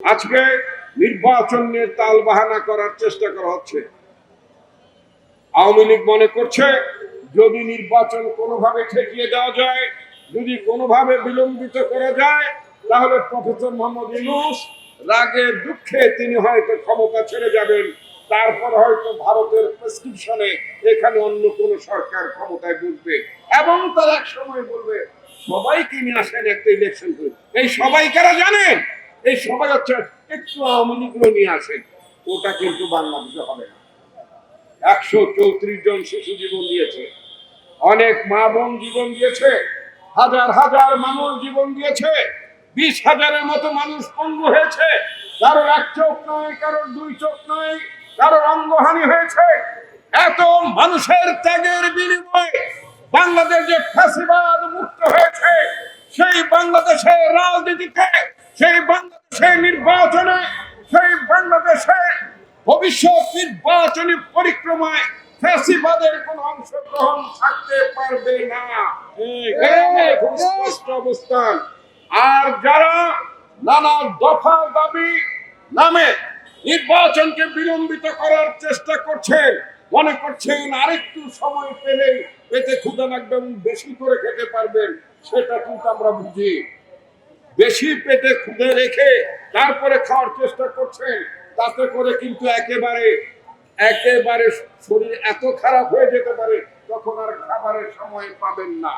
আজকে নির্বাচন নিয়ে তাল বাহানা করার চেষ্টা করা হচ্ছে। আওয়ামী লীগ মনে করছে, যদি নির্বাচন কোনোভাবে ঠেকিয়ে দেওয়া যায়, যদি কোনোভাবে বিলম্বিত করা যায়, তাহলে প্রফেসর মোহাম্মদ ইউনুস রাগে দুঃখে তিনি হয়তো ক্ষমতা ছেড়ে যাবেন। তারপর হয়তো ভারতের প্রেসক্রিপশনে এখানে অন্য কোন সরকার ক্ষমতায় বসবে। এবং তার এক সময় বলবে সবাইকে নিয়ে আসেন একটা ইলেকশন করি? এই সবাই কারা জানেন? এই সবাই হচ্ছে একটু আওয়ামী লীগগুলো নিয়ে আসেন। ওটা কিন্তু বাংলাদেশে হবে না। একশো চৌত্রিশ জন শিশু জীবন দিয়েছে। অনেক মা বোন জীবন দিয়েছে। হাজার হাজার মানুষ জীবন দিয়েছে। বিশ হাজারের মতো মানুষ পঙ্গু হয়েছে। কারোর এক চোখ নয় কারোর দুই চোখ নয় কারোর অঙ্গহানি হয়েছে। এত মানুষের ত্যাগের বিনিময়ে বাংলাদেশ যে ফাঁসিবাদ মুক্ত হয়েছে। সেই বাংলাদেশের রাজনীতিতে সেই বাংলাদেশের নির্বাচনে সেই বাংলাদেশে ভবিষ্যৎ নির্বাচনী পরিক্রমায় ফ্যাসিবাদের কোন অংশগ্রহণ থাকতে পারবে না। খুব স্পষ্ট অবস্থান। আর যারা নানা দফা দাবি নামে নির্বাচনকে বিলম্বিত করার চেষ্টা করছেন মনে করছেন আরেকটু সময় পেলে পেতে ক্ষুদা লাগবে এবং বেশি করে খেতে পারবেন সেটা কিন্তু আমরা বুঝি। বেশি পেটে খুদে রেখে তারপরে খাওয়ার চেষ্টা করছেন, তাতে করে কিন্তু একেবারে একেবারে শরীর এত খারাপ হয়ে যেতে পারে, তখন আর খাবারের সময় পাবেন না।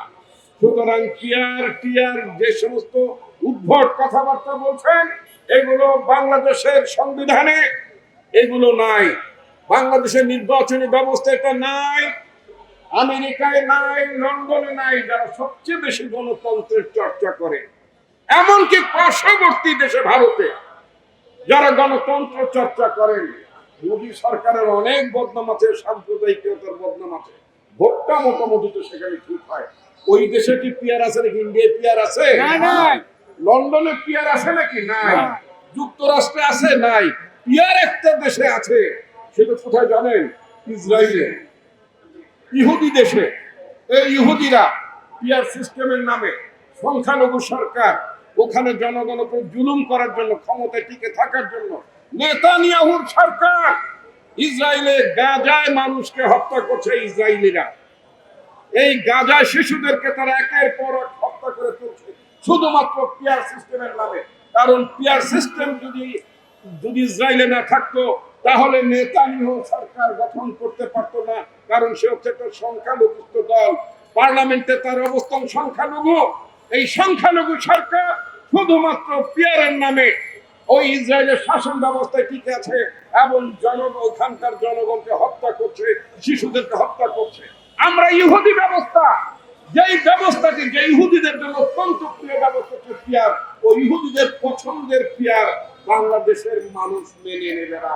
সুতরাং টিয়ার টিয়ার যে সমস্ত উদ্ভট কথাবার্তা বলছেন, এগুলো বাংলাদেশের সংবিধানে এগুলো নাই। বাংলাদেশের নির্বাচনী ব্যবস্থা এটা নাই, আমেরিকায় নাই, লন্ডনে নাই, যারা সবচেয়ে বেশি গণতন্ত্রের চর্চা করে। এমনকি পার্শ্ববর্তী দেশে ভারতে যারা গণতন্ত্র চর্চা করেন মোদী সরকারের অনেক বদনাম আছে সাম্প্রদায়িকতার বদনাম আছে। ভোটটা মোটামুটি তো সেখানে ঠিক হয়। ওই দেশে কি পিয়ার আছে নাকি ইন্ডিয়ায় পিয়ার আছে? লন্ডনে পিয়ার আছে নাকি? নাই। যুক্তরাষ্ট্রে আছে? নাই। পিয়ার একটা দেশে আছে। সেটা কোথায় জানেন? ইসরায়েলে। ইহুদি দেশে। এই ইহুদিরা পিয়ার সিস্টেমের নামে সংখ্যালঘু সরকার ওখানে জনগণ উপর জুলুম করার জন্য, ক্ষমতায় টিকে থাকার জন্য নেতানিয়াহুর সরকার ইসরায়েলে গাজায় মানুষকে হত্যা করছে ইসরায়েলিরা। এই গাজা শিশুদেরকে তারা একের পর এক হত্যা করে চলছে শুধুমাত্র পিয়ার সিস্টেমের নামে। কারণ পিয়ার সিস্টেম যদি যদি ইসরায়েলে না থাকতো, তাহলে নেতানিয়াহু সরকার গঠন করতে পারতো না। কারণ সে হচ্ছে একটা সংখ্যালঘুত্ব দল। পার্লামেন্টে তার অবস্থান সংখ্যালঘু। এই সংখ্যালঘু সরকার শুধুমাত্র পিয়ারের নামে ওই ইসরায়েলের শাসন ব্যবস্থায় ঠিক আছে এবং জনগণ ওখানকার জনগণকে হত্যা করছে, শিশুদেরকে হত্যা করছে। আমরা ইহুদি ব্যবস্থা, যেই ব্যবস্থাটি যে ইহুদিদের জন্য অত্যন্ত প্রিয় ব্যবস্থা হচ্ছে পিয়ার। ও ইহুদিদের পছন্দের পিয়ার বাংলাদেশের মানুষ মেনে নেবে না।